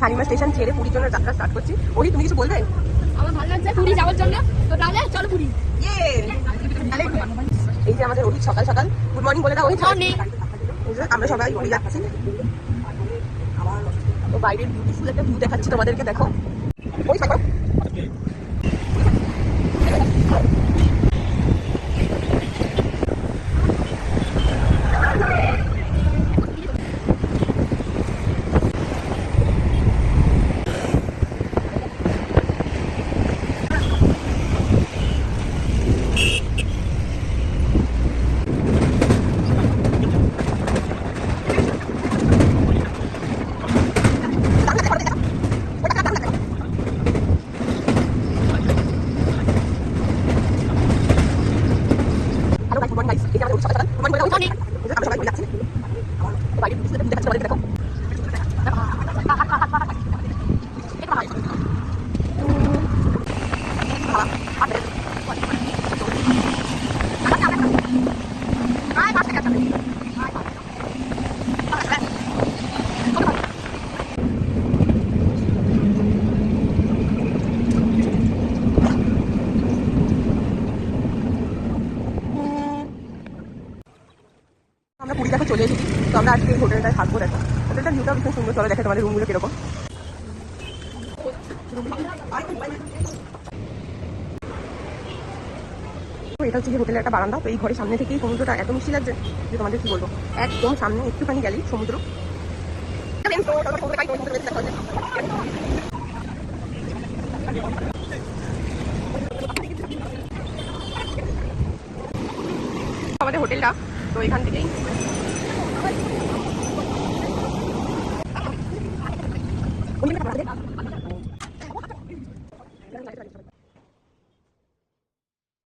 Shalimar station ছেড়ে পুরীর জন্য যাত্রা স্টার্ট করছি। ওই তুমি কিছু বলবে? আমার ভালো লাগছে পুরী যাওয়ার জন্য। তো তাহলে চলো পুরী। এই যে আমাদের অভিক সকাল সকাল। গুড মর্নিং বলে দাও ওই আমরা সবাই পুরী যাচ্ছি। তো বাইরের বিউটিফুল একটা ভিউ দেখাচ্ছি তোমাদেরকে দেখো। ওই সকাল hello guys good morning guys এই যে আমাদের সকাল সকাল গুড মর্নিং বলে দাও আমরা সবাই পুরী যাচ্ছি তো বাইরের বিউটিফুল একটা ভিউ আমরা পুরী দেখো চলে এসেছি। তো আমরা আজকে এই হোটেলটায় থাকব, দেখো। হোটেলটার ভিউটা ভীষণ সুন্দর, চলে দেখে তোমাদের রুমগুলো কীরকম। এটা হচ্ছে হোটেলের একটা বারান্দা, তো এই ঘরের সামনে থেকেই সমুদ্রটা এত মিষ্টি লাগছে যে তোমাদের কি বলব? একদম সামনে একটুখানি গেলেই সমুদ্র। আমাদের হোটেলটা そういう感じでいいんです。Thank you.